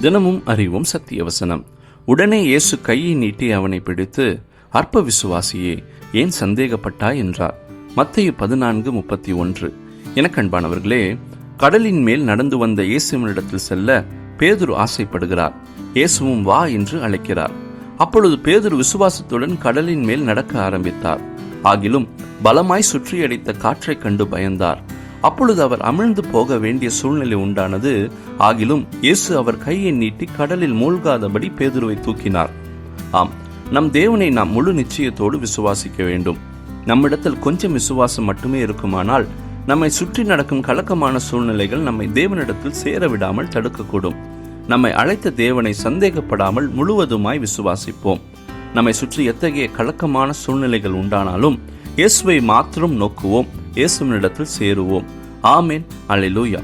தினமும் அறிவோம் சத்திய வசனம் உடனே இயேசு கையை நீட்டி அவனை பிடித்து அற்ப விசுவாசியே ஏன் சந்தேகப்பட்டாய்? என்றார். மத்திய பதினான்கு முப்பத்தி ஒன்று எனக்கண்பானவர்களே கடலின் மேல் நடந்து வந்த இயேசுவனிடத்தில் செல்ல பேதுரு ஆசைப்படுகிறார். இயேசுவும் வா என்று அழைக்கிறார். அப்பொழுது பேதுரு விசுவாசத்துடன் கடலின் மேல் நடக்க ஆரம்பித்தார். ஆகிலும் பலமாய் சுற்றியடித்த காற்றைக் கண்டு பயந்தார். அப்பொழுது அவர் அமிழ்ந்து போக வேண்டிய சூழ்நிலை உண்டானது. ஆகிலும் இயேசு அவர் கையை நீட்டி கடலில் மூழ்காதபடி பேதுருவை தூக்கினார். ஆம் நம் தேவனை நாம் முழு நிச்சயத்தோடு விசுவாசிக்க வேண்டும். நம்மிடத்தில் கொஞ்சம் விசுவாசம் மட்டுமே இருக்குமானால் நம்மை சுற்றி நடக்கும் கலக்கமான சூழ்நிலைகள் நம்மை தேவனிடத்தில் சேர விடாமல் தடுக்கக்கூடும். நம்மை அழைத்த தேவனை சந்தேகப்படாமல் முழுவதுமாய் விசுவாசிப்போம். நம்மை சுற்றி எத்தகைய கலக்கமான சூழ்நிலைகள் உண்டானாலும் இயேசுவை மாத்திரம் நோக்குவோம். இயேசுவனிடத்தில் சேருவோம். ஆமேன். அல்லேலூயா